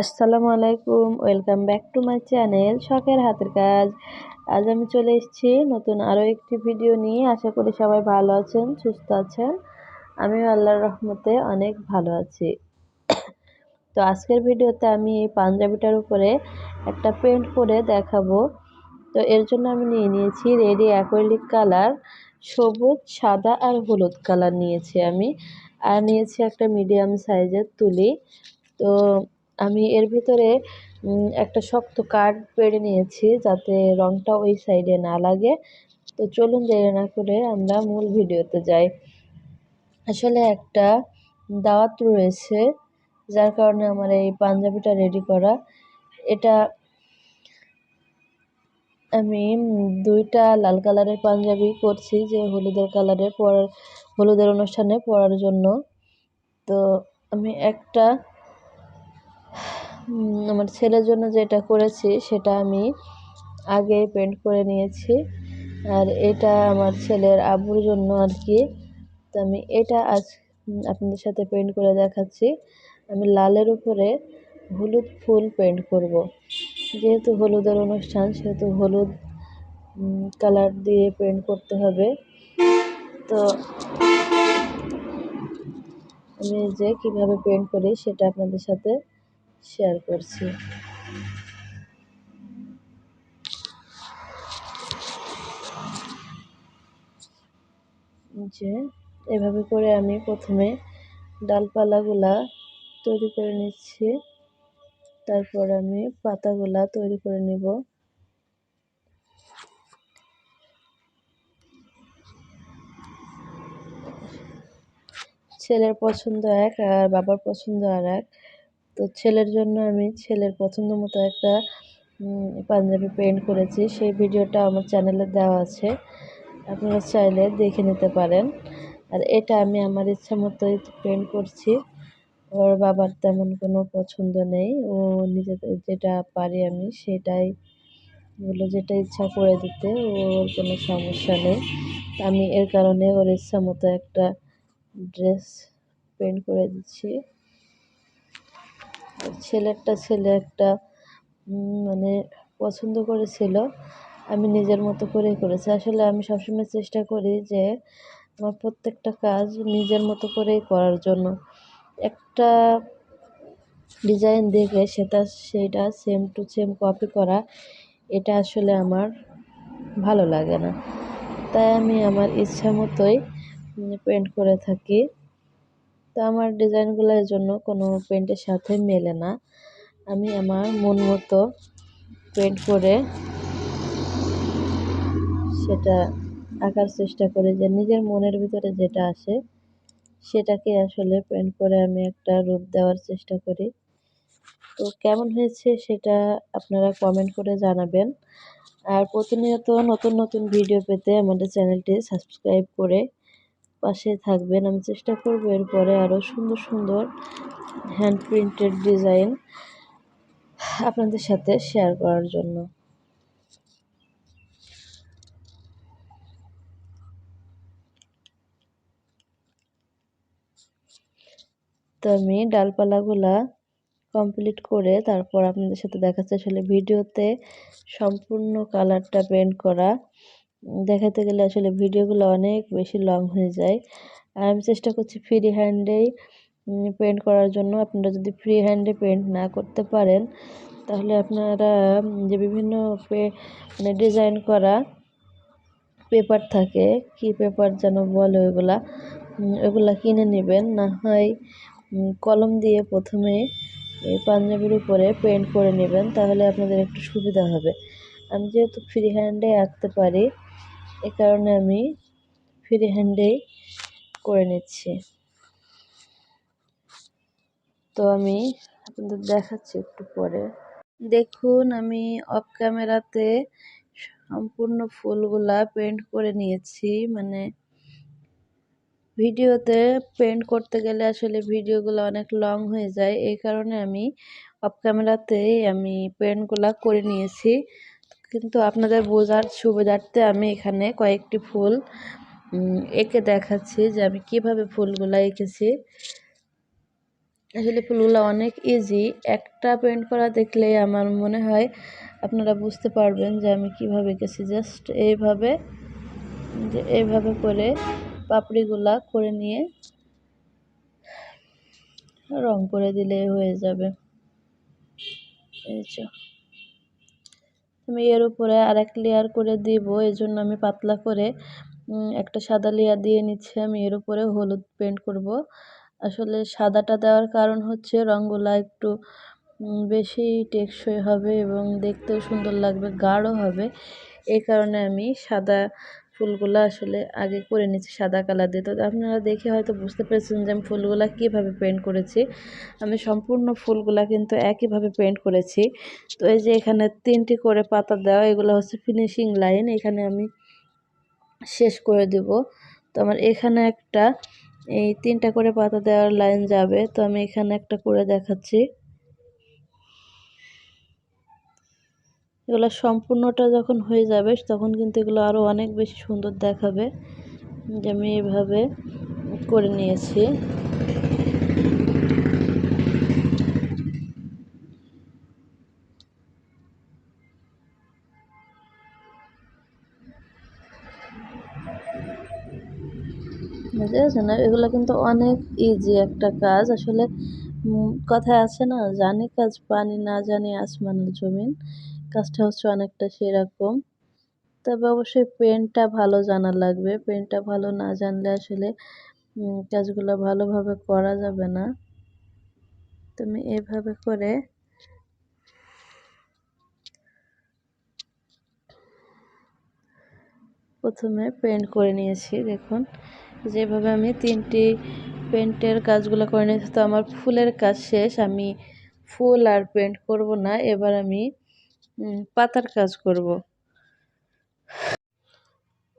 আসসালামু আলাইকুম, welcome back to my channel শখের হাতের কাজ। আজ আমি চলে এসেছি নতুন আরও একটি ভিডিও নিয়ে। আশা করি সবাই ভালো আছেন, সুস্থ আছেন। আমিও আল্লাহর রহমতে অনেক ভালো আছি। তো আজকের ভিডিওতে আমি এই পাঞ্জাবিটার উপরে একটা পেন্ট করে দেখাবো। তো এর জন্য আমি নিয়ে নিয়েছি রেডি অ্যাকোয়ালিক কালার, সবুজ, সাদা আর হলুদ কালার নিয়েছি আমি। আর নিয়েছি একটা মিডিয়াম সাইজের তুলি। তো আমি এর ভিতরে একটা শক্ত কাঠ পেড়ে নিয়েছি যাতে রংটা ওই সাইডে না লাগে। তো চলুন দেরি না করে আমরা মূল ভিডিওতে যাই। আসলে একটা দাওয়াত রয়েছে, যার কারণে আমার এই পাঞ্জাবিটা রেডি করা। এটা আমি দুইটা লাল কালারের পাঞ্জাবি করছি যে হলুদের কালারের পরার, হলুদের অনুষ্ঠানে পরার জন্য। তো আমি একটা আমার ছেলের জন্য যেটা করেছি, সেটা আমি আগে পেন্ট করে নিয়েছি। আর এটা আমার ছেলের আবুর জন্য আর কি তো আমি এটা আজ আপনাদের সাথে পেন্ট করে দেখাচ্ছি। আমি লালের উপরে হলুদ ফুল পেন্ট করব। যেহেতু হলুদের অনুষ্ঠান, সেহেতু হলুদ কালার দিয়ে পেন্ট করতে হবে। তো আমি যে কীভাবে পেন্ট করি, সেটা আপনাদের সাথে শেয়ার করছি। যে এভাবে করে আমি প্রথমে ডালপালাগুলা তৈরি করে নিচ্ছি। তারপর আমি পাতাগুলা তৈরি করে নিব। ছেলের পছন্দ এক আর বাবার পছন্দ আর এক তো ছেলের জন্য আমি ছেলের পছন্দ মতো একটা পাঞ্জাবি পেন্ট করেছি। সেই ভিডিওটা আমার চ্যানেলে দেওয়া আছে। আপনারা চাইলে দেখে নিতে পারেন। আর এটা আমি আমার ইচ্ছা মতোই পেন্ট করছি। ওর বাবার তেমন কোনো পছন্দ নেই। ও নিজে যেটা পারি আমি সেটাই বলল যেটা ইচ্ছা করে দিতে, ওর কোনো সমস্যা নেই। আমি এর কারণে ওর ইচ্ছা মতো একটা ড্রেস পেন্ট করে দিচ্ছি। ছেলেরটা ছেলে একটা মানে পছন্দ করেছিল। আমি নিজের মতো করেই করেছি। আসলে আমি সবসময় চেষ্টা করি যে আমার প্রত্যেকটা কাজ নিজের মতো করেই করার জন্য। একটা ডিজাইন দেখে সেটা সেইটা সেম টু সেম কপি করা, এটা আসলে আমার ভালো লাগে না। তাই আমি আমার ইচ্ছা মতোই পেন্ট করে থাকি। তো আমার ডিজাইনগুলোর জন্য কোনো পেন্টের সাথে মেলে না। আমি আমার মন মতো পেন্ট করে সেটা আঁকার চেষ্টা করি যে নিজের মনের ভিতরে যেটা আসে সেটাকে আসলে পেন্ট করে আমি একটা রূপ দেওয়ার চেষ্টা করি। তো কেমন হয়েছে সেটা আপনারা কমেন্ট করে জানাবেন। আর প্রতিনিয়ত নতুন নতুন ভিডিও পেতে আমাদের চ্যানেলটি সাবস্ক্রাইব করে পাশে থাকবেন। আমি চেষ্টা করব এরপরে আরও সুন্দর সুন্দর হ্যান্ড প্রিন্টেড ডিজাইন আপনাদের সাথে শেয়ার করার জন্য। তো আমি ডালপালাগুলা কমপ্লিট করে তারপর আপনাদের সাথে দেখাচ্ছে। আসলে ভিডিওতে সম্পূর্ণ কালারটা পেন্ট করা দেখাতে গেলে আসলে ভিডিওগুলো অনেক বেশি লং হয়ে যায়। আর আমি চেষ্টা করছি ফ্রি হ্যান্ডেই পেন্ট করার জন্য। আপনারা যদি ফ্রি হ্যান্ডে পেন্ট না করতে পারেন, তাহলে আপনারা যে বিভিন্ন মানে ডিজাইন করা পেপার থাকে, কি পেপার যেন বলে ওইগুলা ওইগুলা কিনে নেবেন। না হয় কলম দিয়ে প্রথমে এই পাঞ্জাবির উপরে পেন্ট করে নেবেন, তাহলে আপনাদের একটু সুবিধা হবে। আমি যেহেতু ফ্রি হ্যান্ডে আঁকতে পারি এ কারণে আমি ফ্রি হ্যান্ডেই করে নিচ্ছি। তো আমি আপনাদের দেখাচ্ছি একটু পরে। দেখুন, আমি অফ ক্যামেরাতে সম্পূর্ণ ফুলগুলা পেন্ট করে নিয়েছি। মানে ভিডিওতে পেন্ট করতে গেলে আসলে ভিডিওগুলো অনেক লং হয়ে যায়। এই কারণে আমি অফ ক্যামেরাতেই আমি পেন্টগুলা করে নিয়েছি। কিন্তু আপনাদের বোঝার সুবিধার্থে আমি এখানে কয়েকটি ফুল এঁকে দেখাচ্ছি যে আমি কীভাবে ফুলগুলো এঁকেছি। আসলে ফুলগুলো অনেক ইজি একটা পেন্ট করা দেখলে আমার মনে হয় আপনারা বুঝতে পারবেন যে আমি কীভাবে এঁকেছি। জাস্ট এইভাবে, যে এইভাবে করে পাপড়িগুলা করে নিয়ে রং করে দিলে হয়ে যাবে। এই যে। আমি এর উপরে আর এক লেয়ার করে দিব। এই জন্য আমি পাতলা করে একটা সাদা লেয়ার দিয়ে নিচ্ছি। আমি এর উপরে হলুদ পেন্ট করব। আসলে সাদাটা দেওয়ার কারণ হচ্ছে রঙগুলা একটু বেশি টেকসই হবে এবং দেখতেও সুন্দর লাগবে, গাঢ় হবে। এই কারণে আমি সাদা ফুলগুলো আসলে আগে করে নিচ্ছি সাদা কালার দিয়ে। তো আপনারা দেখে হয়তো বুঝতে পেরেছেন যে আমি ফুলগুলা কীভাবে পেন্ট করেছি। আমি সম্পূর্ণ ফুলগুলা কিন্তু একইভাবে পেন্ট করেছি। তো এই যে এখানে তিনটি করে পাতা দেওয়া, এগুলো হচ্ছে ফিনিশিং লাইন এখানে আমি শেষ করে দেব। তো আমার এখানে একটা, এই তিনটা করে পাতা দেওয়ার লাইন যাবে। তো আমি এখানে একটা করে দেখাচ্ছি। এগুলো সম্পূর্ণটা যখন হয়ে যাবে, তখন কিন্তু এগুলো আরও অনেক বেশি সুন্দর দেখাবে। যে আমি এভাবে করে নিয়েছি। বুঝতে পারছেন এগুলো কিন্তু অনেক ইজি একটা কাজ। আসলে কথায় আছে না, জানি কাজ, পানি না জানি আসমানের জমিন। কাজটা হচ্ছে অনেকটা সেরকম। তবে অবশ্যই পেনটা ভালো জানা লাগবে। পেনটা ভালো না জানলে আসলে কাজগুলো ভালোভাবে করা যাবে না। তুমি এভাবে করে প্রথমে পেন্ট করে নিয়েছি, দেখুন। যেভাবে আমি তিনটি পেন্টের কাজগুলো করে নিয়েছি, তো আমার ফুলের কাজ শেষ। আমি ফুল আর পেন্ট করব না। এবার আমি পাতার কাজ করব।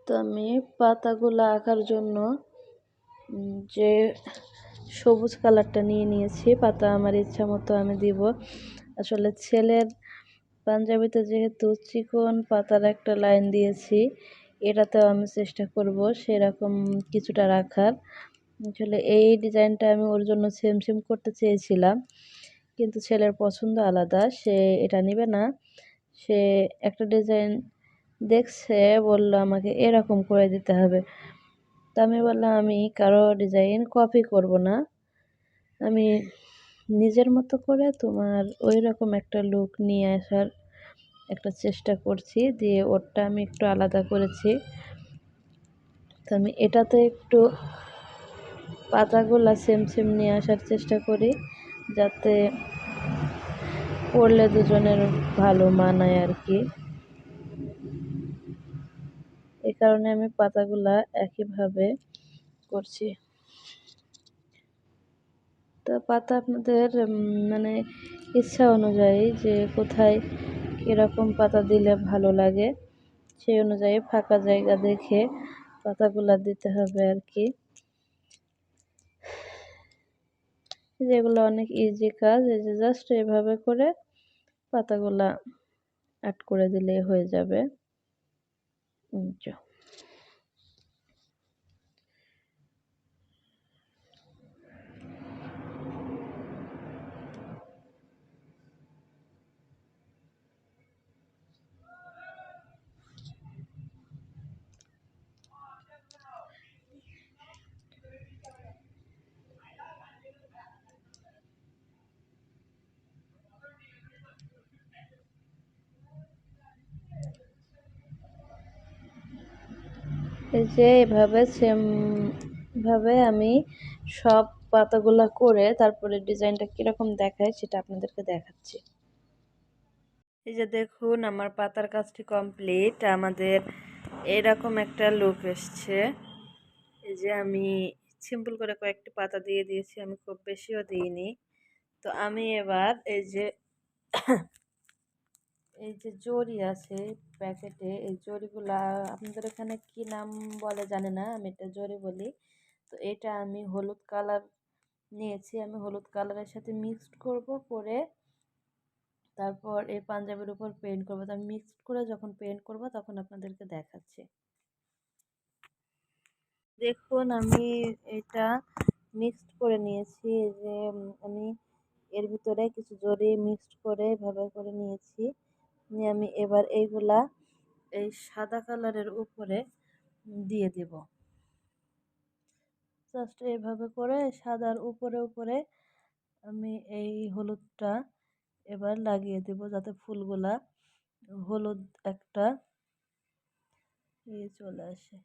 তো আমি পাতাগুলো আঁকার জন্য যে সবুজ কালারটা নিয়ে নিয়েছি, পাতা আমার ইচ্ছা মতো আমি দিব। আসলে ছেলের পাঞ্জাবিতে যেহেতু চিকন পাতার একটা লাইন দিয়েছি, এটাতেও আমি চেষ্টা করব সেরকম কিছুটা রাখার। আসলে এই ডিজাইনটা আমি ওর জন্য সেম সেম করতে চেয়েছিলাম, কিন্তু ছেলের পছন্দ আলাদা, সে এটা নেবে না। সে একটা ডিজাইন দেখছে, বলল, আমাকে এরকম করে দিতে হবে। তা আমি বললাম, আমি কারও ডিজাইন কপি করব না। আমি নিজের মতো করে তোমার ওই রকম একটা লুক নিয়ে আসার একটা চেষ্টা করছি, দিয়ে ওরটা আমি একটু আলাদা করেছি। তো আমি এটাতে একটু পাতাগুলা সেম সেম নিয়ে আসার চেষ্টা করি, যাতে পড়লে দুজনের ভালো মানায় আর কি। এই কারণে আমি পাতাগুলা একইভাবে করছি। তো পাতা আপনাদের মানে ইচ্ছা অনুযায়ী যে কোথায় কীরকম পাতা দিলে ভালো লাগে, সেই অনুযায়ী ফাঁকা জায়গা দেখে পাতাগুলা দিতে হবে আর কি। যেগুলো অনেক ইজি কাজ, এই যে জাস্ট এভাবে করে পাতাগুলা আট করে দিলেই হয়ে যাবে। এই যে এভাবে সেমভাবে আমি সব পাতাগুলা করে তারপরে ডিজাইনটা কীরকম দেখায় সেটা আপনাদেরকে দেখাচ্ছি। এই যে দেখুন, আমার পাতার কাজটি কমপ্লিট। আমাদের এরকম একটা লুক এসছে। এই যে আমি সিম্পল করে কয়েকটি পাতা দিয়ে দিয়েছি, আমি খুব বেশিও দিইনি। তো আমি এবার এই যে এই যে জরি আছে প্যাকেটে, এই জরিগুলা আপনাদের এখানে কি নাম বলে জানে না, আমি এটা জরি বলি। তো এটা আমি হলুদ কালার নিয়েছি, আমি হলুদ কালারের সাথে মিক্সড করব করে তারপর এই পাঞ্জাবির উপর পেন্ট করব। তো আমি মিক্সড করে যখন পেন্ট করব তখন আপনাদেরকে দেখাচ্ছি। দেখুন, আমি এটা মিক্সড করে নিয়েছি যে আমি এর ভিতরে কিছু জরি মিক্সড করে এভাবে করে নিয়েছি। নিয়ে আমি এবার এইগুলা এই সাদা কালারের উপরে দিয়ে দেব। জাস্ট এভাবে করে সাদার উপরে উপরে আমি এই হলুদটা এবার লাগিয়ে দেব যাতে ফুলগুলা হলুদ একটা চলে আসে।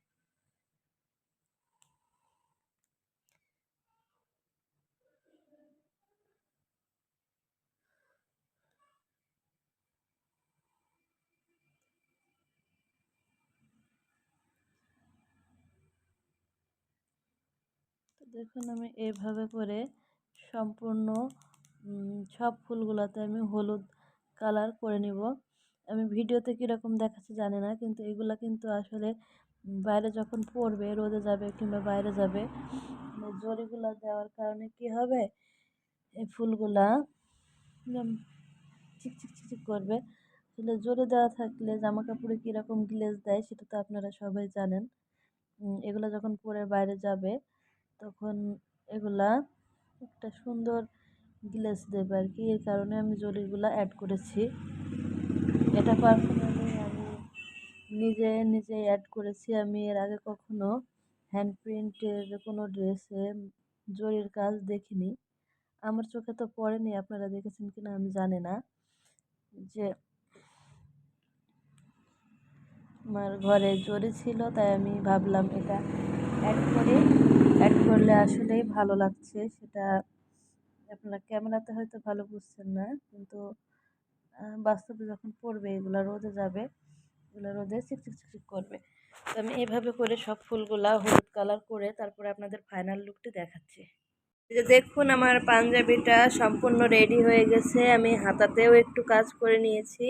দেখুন আমি এইভাবে করে সম্পূর্ণ সব ফুলগুলোতে আমি হলুদ কালার করে নিব। আমি ভিডিওতে কীরকম দেখাচ্ছি জানি না, কিন্তু এগুলো কিন্তু আসলে বাইরে যখন পড়বে, রোদে যাবে কিংবা বাইরে যাবে জরিগুলা দেওয়ার কারণে কি হবে? এই ফুলগুলা চিকচিক চিকচিক করবে। আসলে জোরে দেওয়া থাকলে জামা কাপড়ে কীরকম গ্লেজ দেয় সেটা তো আপনারা সবাই জানেন। এগুলো যখন পরে বাইরে যাবে তখন এগুলা একটা সুন্দর গ্লেজ দেবে আর কি এর কারণে আমি জরিগুলা অ্যাড করেছি। এটা পার্সোনালি আমি নিজে নিজে অ্যাড করেছি। আমি এর আগে কখনো হ্যান্ড প্রিন্টের কোনো ড্রেসে জরির কাজ দেখিনি। আমার চোখে তো পড়েনি, আপনারা দেখেছেন কিনা আমি জানি না। যে আমার ঘরে জরি ছিল, তাই আমি ভাবলাম এটা অ্যাড করি। করলে আসলেই ভালো লাগছে। সেটা আপনারা ক্যামেরাতে হয়তো ভালো বুঝছেন না, কিন্তু বাস্তবে যখন পড়বে এগুলো রোদে যাবে, এগুলো রোদে চিকচিক চিকচিক করবে। তো আমি এভাবে করে সব ফুলগুলা হলুদ কালার করে তারপরে আপনাদের ফাইনাল লুকটি দেখাচ্ছি। দেখুন আমার পাঞ্জাবিটা সম্পূর্ণ রেডি হয়ে গেছে, আমি হাতাতেও একটু কাজ করে নিয়েছি।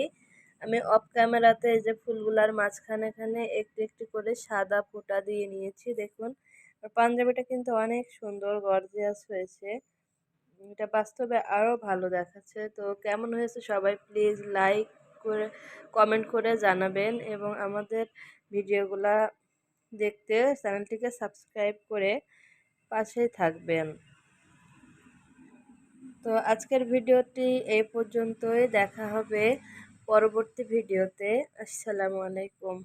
আমি অফ ক্যামেরাতে যে ফুলগুলার মাঝখানে এখানে একটু একটু করে সাদা ফোঁটা দিয়ে নিয়েছি, দেখুন। পাঞ্জাবিটা কিন্তু অনেক সুন্দর, গর্জিয়াস হয়েছে। এটা বাস্তবে আরও ভালো দেখাচ্ছে। তো কেমন হয়েছে সবাই প্লিজ লাইক করে কমেন্ট করে জানাবেন এবং আমাদের ভিডিওগুলা দেখতে চ্যানেলটিকে সাবস্ক্রাইব করে পাশেই থাকবেন। তো আজকের ভিডিওটি এই পর্যন্তই। দেখা হবে পরবর্তী ভিডিওতে। আসসালামু আলাইকুম।